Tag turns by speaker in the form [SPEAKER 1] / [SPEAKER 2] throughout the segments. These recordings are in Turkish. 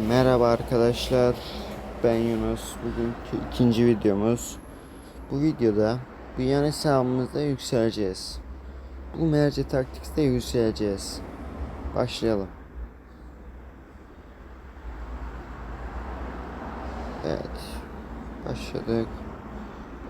[SPEAKER 1] Merhaba arkadaşlar. Ben Yunus. Bugünkü ikinci videomuz. Bu videoda bu yan hesabımızda yükseleceğiz. Bu merci taktikte yükseleceğiz. Başlayalım. Evet. Başladık.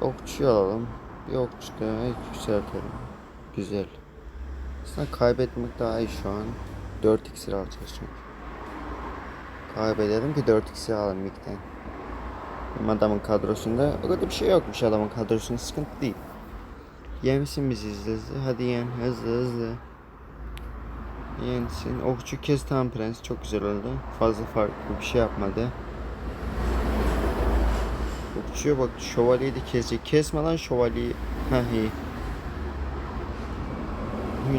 [SPEAKER 1] Okçu alalım. Bir okçu da yükseltelim. Güzel. Aslında kaybetmek daha iyi şu an. 4 iksir alacağız çünkü. Kaybedelim ki 4 x'i alalım Mik'ten. Benim adamın kadrosunda o kadar bir şey yokmuş adamın kadrosunda sıkıntı değil. Yemişsin bizi hızlı hızlı. Hadi yen hızlı hızlı. Yensin. Okçu kes tam prens çok güzel oldu. Fazla farklı bir şey yapmadı. Okçuya bak şövalyeyi de kesecek. Kesme lan şövalyeyi. Heh iyi.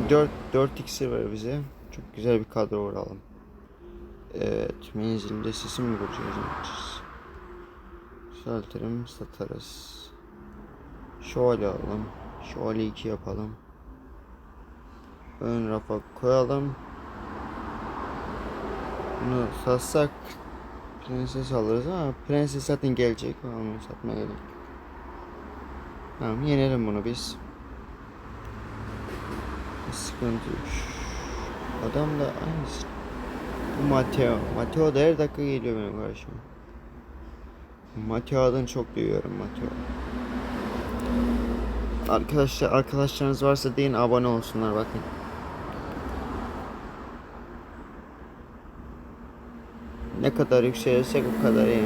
[SPEAKER 1] 4, 4 iksir var bize. Çok güzel bir kadro vuralım. Evet, menzilde sesi mi kuracağız? Yükseltelim, satarız. Şövalye alalım. Şövalye 2 yapalım. Ön rafa koyalım. Bunu satsak prenses alırız ama prenses zaten gelecek. Onu satmaya gerek yok. Tamam yenelim bunu biz. Sıkıntı yok. Adam da aynısı. Bu Mateo. Mateo da her dakika geliyor benim karşıma. Mateo'dan çok duyuyorum Mateo. Arkadaşlar arkadaşlarınız varsa deyin abone olsunlar bakın. Ne kadar yükselirsek o kadar iyi.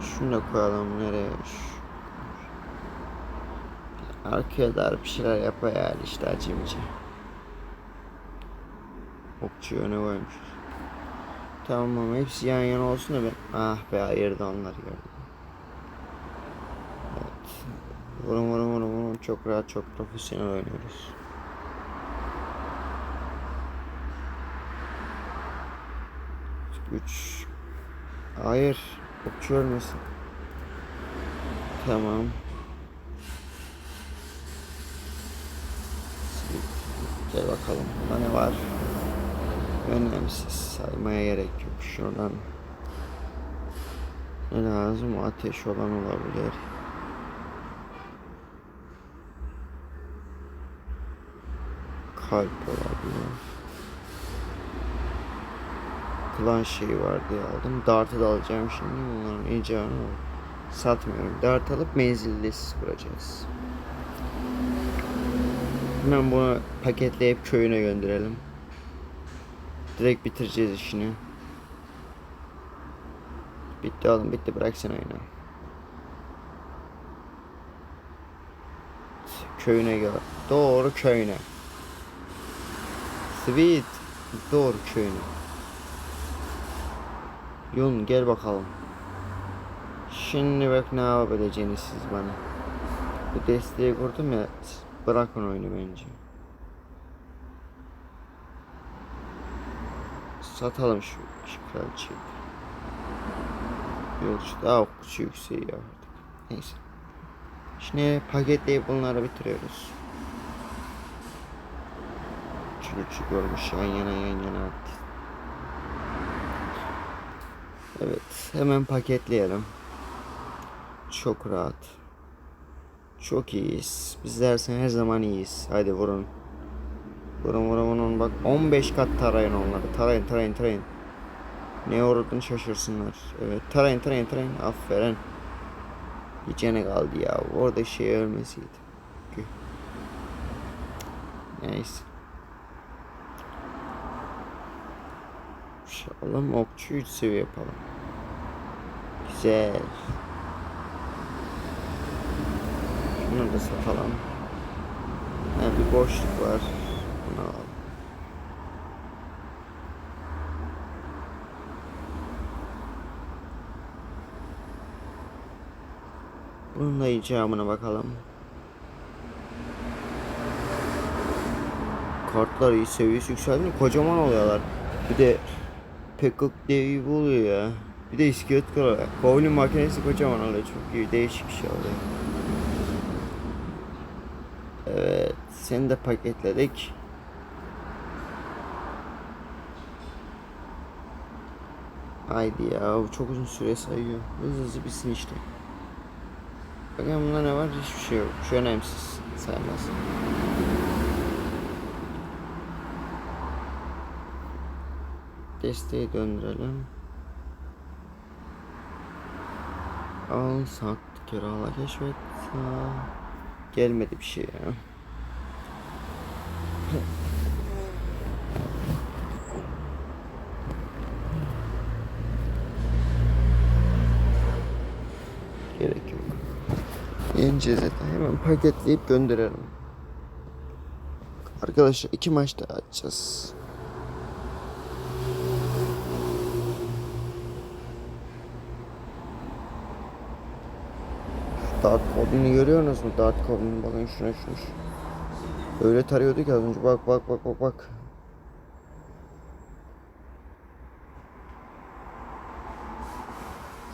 [SPEAKER 1] Şunu da koyalım nereye? Şu- Arkaya da bir şeyler yapayım işte acımcı. Okçu öne koymuş. Tamam hepsi yan yana olsun da ben... Ah be ayırdı onları gördüm. Evet. Vurun vurun vurun vurun. Çok rahat çok profesyonel oynuyoruz. Üç. Hayır. Okçu ölmesin. Tamam. Gel bakalım. Burada ne var? Önemsiz. Saymaya gerek yok. Şuradan ne lazım? Ateş olan olabilir. Kalp olabilir. Klan şeyi var diye aldım. Dart'ı da alacağım şimdi. Bunların icabını satmıyorum. Dart alıp menzilli kuracağız. Hemen bunu paketleyip köyüne gönderelim. Direkt bitireceğiz işini. Bitti oğlum bitti bırak sen oyunu. Köyüne gel. Doğru köyüne. Sweet. Doğru köyüne. Yun gel bakalım. Şimdi bak ne yapabileceğiniz siz bana. Bu desteği kurdum ya. Bırakın oyunu bence. Satalım şu, kraliçeyi. Yok daha okçu yükseği ya artık. Neyse. Şimdi paketleyip bunları bitiriyoruz. Çürücü görmüş yan yana yan yana attı. Evet hemen paketleyelim. Çok rahat. Çok iyiyiz. Bizler sen her zaman iyiyiz. Haydi vurun. Vurun vurun vurun. Bak 15 kat tarayın onları. Tarayın tarayın tarayın. Ne uğradığını şaşırsınlar. Evet tarayın tarayın tarayın. Aferin. Canı kaldı ya. Orada şey ölmesiydi. Neyse. İnşallah okçu 3 seviye yapalım. Güzel. Bunu da satalım. Ha, bir boşluk var. Bunu alalım. Bunun da icabına bakalım. Kartlar iyi seviyesi yükseldi. Kocaman oluyorlar. Bir de Pekok devi oluyor ya. Bir de iskelet kralı. Bowling makinesi kocaman oluyor. Çok iyi. Değişik bir şey oluyor. Seni de paketledik. Haydi ya çok uzun süre sayıyor. Hızlı hızlı bitsin işte. Bakın bunda ne var? Hiçbir şey yok. Şu önemsiz. Saymaz. Desteği döndürelim. Al sat kirala keşfet. Gelmedi bir şey ya. Zaten. Hemen paketleyip gönderelim. Arkadaşlar iki maçta açacağız. Dart kodunu görüyorsunuz mu? Dart kodunu bakın şuna şuna. şuna. Öyle tarıyordu ki az önce. Bak bak bak bak bak.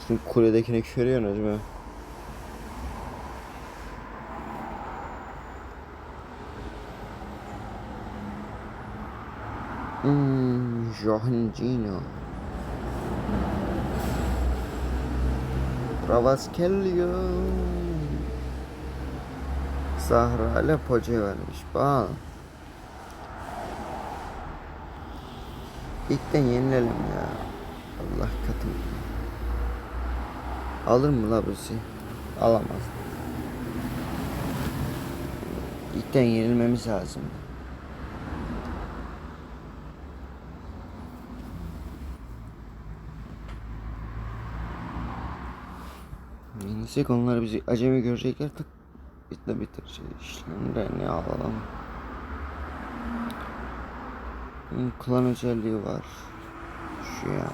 [SPEAKER 1] Şimdi kuledekini görüyorsunuz mu? Hmm, Johancino. Ravaskelio. Zahra ile poca vermiş. Bak. İlkten yenilelim ya. Allah katım. Alır mı la bizi? Alamaz. İlkten yenilmemiz lazım. Yenilsek onlar bizi acemi görecekler tık bitle bitireceğiz işlemde ne alalım. Klan özelliği var. Şu ya.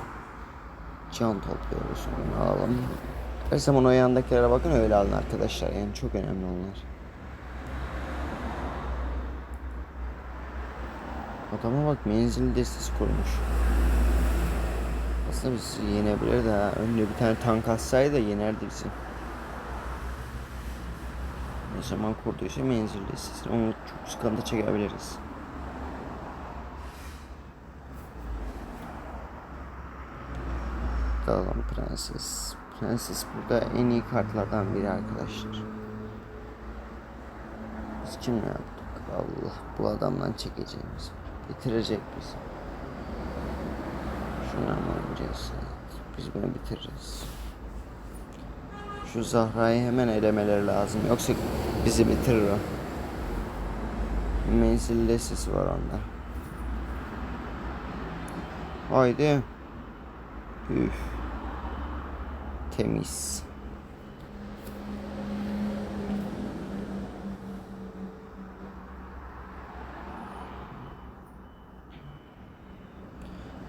[SPEAKER 1] Can topluyoruz onu alalım. Zaman o yandakilere bakın öyle alın arkadaşlar yani çok önemli onlar. Adama bak menzil destesi kurmuş. Aslında bizi yenebilir de. Önüne bir tane tank atsaydı yenerdi bizi. Ne zaman kurduysa menzil destesi. Onu çok sıkıntı çekebiliriz. Dalan Prenses. Prenses burada en iyi kartlardan biri arkadaşlar. Biz kimle yaptık? Allah bu adamdan çekeceğimiz. Bitirecek bizi. Şuna mı oynayacağız? Biz bunu bitiririz. Şu Zahra'yı hemen elemeleri lazım. Yoksa bizi bitirir o. Menzil listesi var onda. Haydi. Üf. Temiz.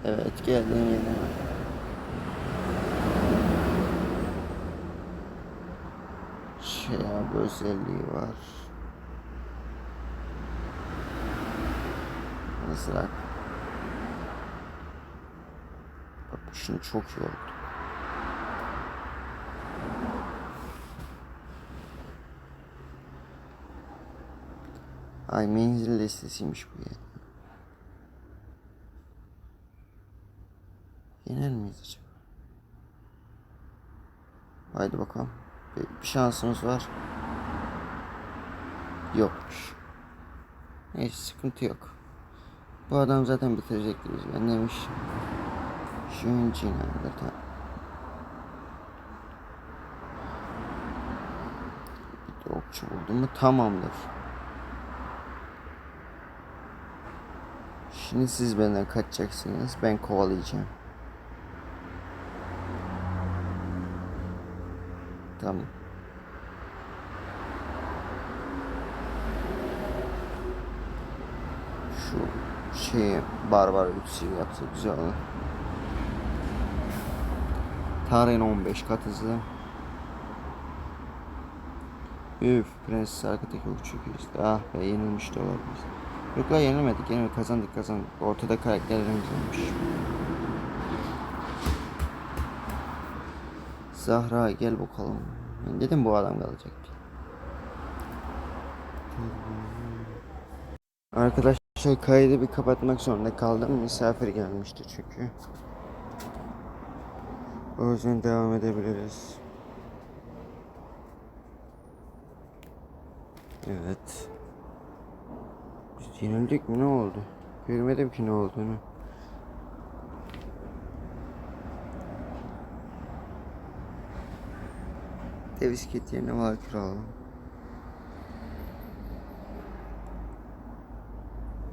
[SPEAKER 1] Evet geldim yine. Şey abi özelliği var. Mızrak. Bak şimdi çok iyi oldu. Ay menzil listesiymiş bu ya. Yener miyiz acaba? Haydi bakalım. Bir şansımız var. Yokmuş. Neyse sıkıntı yok. Bu adam zaten bitirecekti bizi. Ben demiş. Şu an cinayet zaten. Bir de okçu buldum mu tamamdır. Şimdi siz benden kaçacaksınız. Ben kovalayacağım. Tamam. Şu şeyi barbar ütüsü yapsa güzel olur. Tarihin 15 kat hızlı. Üf, Prenses arkadaki okçu işte. Ah be yenilmiş de olabilir. Yok la yenilmedik, yenilmedik. Kazandık, kazandık. Ortada karakterlerimiz olmuş. Zahra gel bakalım. Ben dedim bu adam kalacak. Arkadaşlar kaydı bir kapatmak zorunda kaldım. Misafir gelmişti çünkü. O yüzden devam edebiliriz. Evet. Biz yenildik mi ne oldu? Görmedim ki ne olduğunu. Davis kit yerine Valkyrie alalım.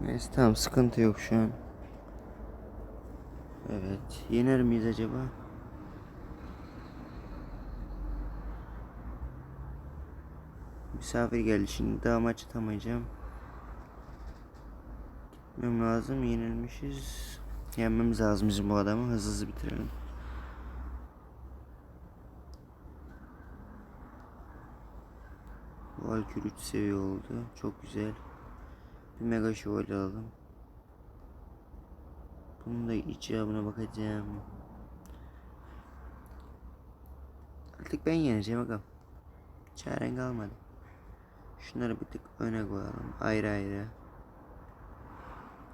[SPEAKER 1] Neyse tamam sıkıntı yok şu an. Evet. Yener miyiz acaba? Misafir geldi şimdi daha maç atamayacağım. Gitmem lazım yenilmişiz. Yenmemiz lazım bizim bu adamı hızlı hızlı bitirelim. Valkür 3 seviye oldu. Çok güzel. Bir mega şövalye alalım. Bunun da icabına bakacağım. Artık ben yeneceğim bakalım. Çaren kalmadı. Şunları bir tık öne koyalım. Ayrı ayrı.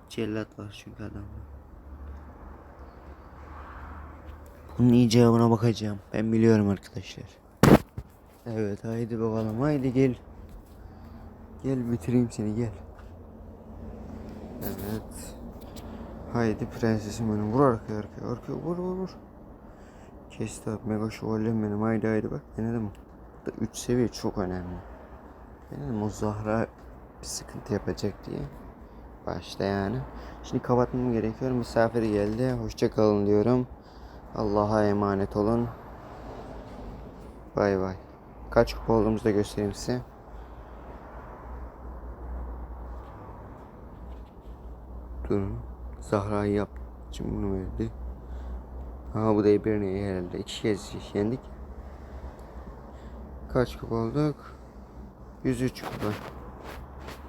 [SPEAKER 1] Cellat var çünkü adamda. Bunun icabına bakacağım. Ben biliyorum arkadaşlar. Evet haydi bakalım haydi gel. Gel bitireyim seni gel. Evet. Haydi prensesim benim vur arkaya arkaya arkaya vur vur vur. Kesti abi mega şövalyem benim haydi haydi bak denedim. Burada 3 seviye çok önemli. Denedim o Zahra bir sıkıntı yapacak diye. Başta yani. Şimdi kapatmam gerekiyor. Misafir geldi. Hoşça kalın diyorum. Allah'a emanet olun. Bay bay. Kaç kupa olduğumuzu da göstereyim size. Durun. Zahra'yı yap. Şimdi bunu verdi. Aha bu da birini herhalde. İki kez yendik. Kaç kupa olduk? 103 kupa.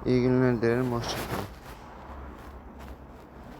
[SPEAKER 1] İyi günler dilerim. Hoşçakalın.